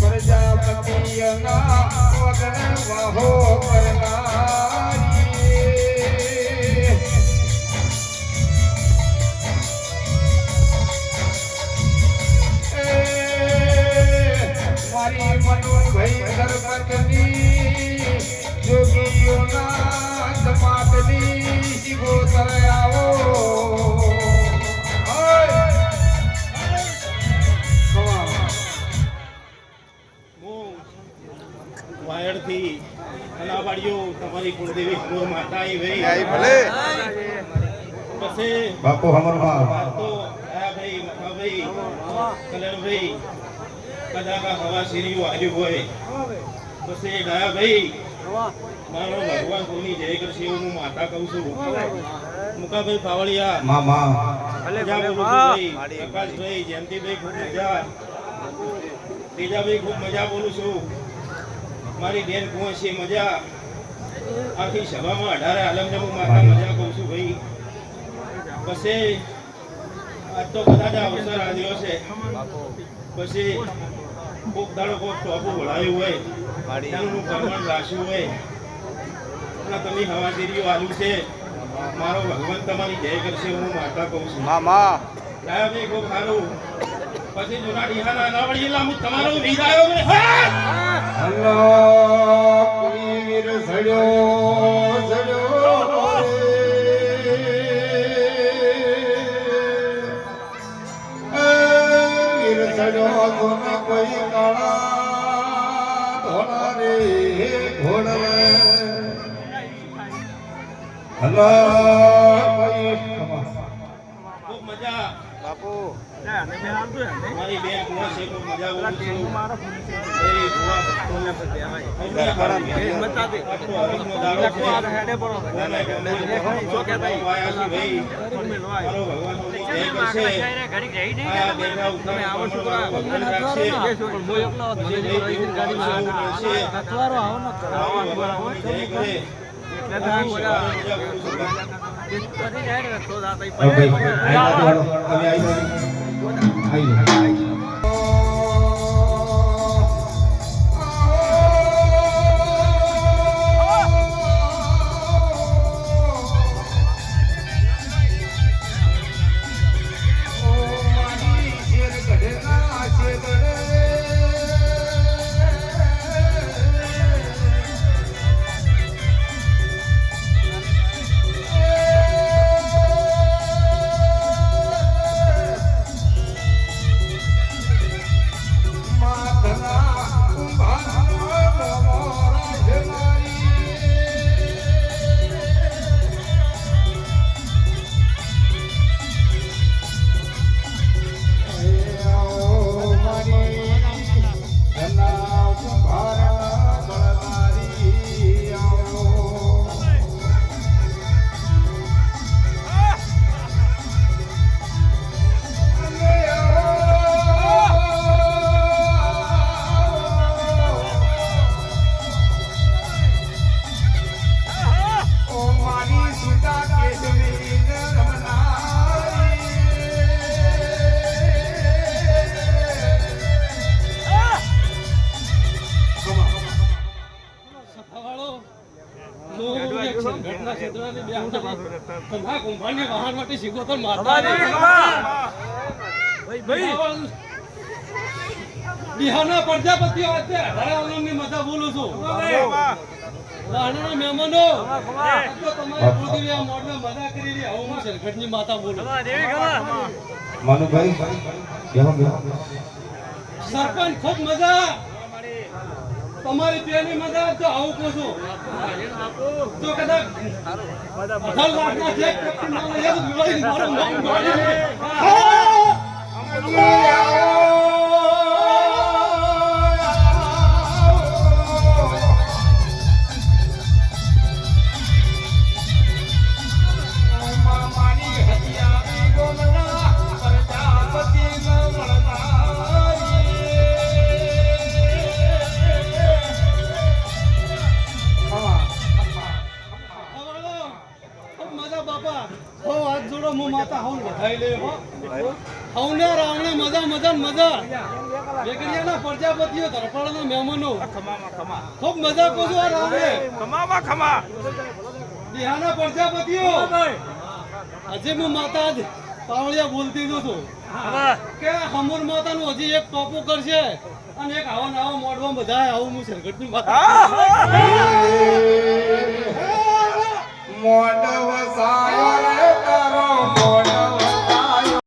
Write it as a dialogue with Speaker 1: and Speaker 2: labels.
Speaker 1: પ્રજાપતિ વગર વાહો કરના ના અનાવાડીઓ તમારી કુળદેવી કુળ માતા એ ભાઈ
Speaker 2: આઈ ભલે.
Speaker 1: પછી
Speaker 3: બાપુ હમરમાં
Speaker 1: આ તો આ ભાઈ મખાભાઈ કલરભાઈ કદાચ આ હવા સીરીઓ વાલી હોય. પછી ડાયાભાઈ મારો ભગવાન કોની જય કરશે એવું હું માતા કહું છું. મુકાભાઈ પાવળિયા
Speaker 3: માં માં.
Speaker 1: ભાઈ પ્રકાશભાઈ જયંતિભાઈ ખૂબ મજા. તેજાભાઈ ખૂબ મજા બોલું છું. મારી બેન કુંવર છે મજા આખી સભામાં અઢારે આલમને હું માતા મજા કહું છું ભાઈ. પછી આજ તો કદાચ જ અવસર આવ્યો છે. પછી કોક દાડો કોક ટોપું વળાયું હોય ત્યાંનું પ્રમાણ રાખ્યું હોય. અને તમે હવાશેરીઓ આવ્યું છે. મારો ભગવાન તમારી જય કરશે હું માતા કહું છું.
Speaker 2: મામા
Speaker 1: સાહેબ એ ખૂબ સારું પછી જુના ડિહાના એટલે હું તમારો વીર આવ્યો ને હા!
Speaker 3: હલો વીર સડ્યો સડ્યો સડ્યો તો ન કોઈ કાળા ધોળા રે ઘોડ રે
Speaker 2: બાપુ.
Speaker 1: મારી બેન કુંવર છે ખૂબ મજા બોલું છું. ભાઈ કુંવર ભક્તોને અમને ખાવાનું છે. આખો હરખનો દાડો છે. કોને ગમે તે ભગવાન વાયા છે ભાઈ. મારો ભગવાન જય. આ મારો ભગવાન રાખશે. પછી ભાઈ કેવું કામ છે એવું કરશે. મારો ભગવાન કોની જય કરે. આખી સવારે મજા બોલું છું ભાઈ.
Speaker 3: હવે ભાઈ. આઈ બાજુ હાલો તમે આઈ બાજુ
Speaker 4: બિહારના પ્રજાપતિઓ આજે અઢારે આલમની મજા બોલું છું. વાહનના મહેમાનો તો તમારી કુળદેવી આ મોઢમાં મજા કરી રહી હું શેરગઢની માતા બોલું.
Speaker 3: માનુભાઈ બેહો બેહો.
Speaker 4: સરપંચ ખૂબ મજા. તમારી પેલી મજા તો આવું કહું છું તો કદાચ અઢાર ચેક વ્યક્તિ ના તો મારું નામ બાપા હો હાથ જોડો હું માતા હઉ વધાઈ લે હો. હઉને રાવણે મજા મજા મજા. વેગડિયાના પ્રજાપતિઓ ધરપડાના મહેમાનો. ખૂબ મજા કહું આ રાવણે. બિહારના પ્રજાપતિઓ. હજી હું માતા જ પાવળિયા બોલતી જ છું. કે હમુર માતાનું હજી એક ટોપો કરશે અને એક આવો નાવો મોઢવા બધા આવું હું સરગટની માતા
Speaker 3: મોડવ સાયો રે તારો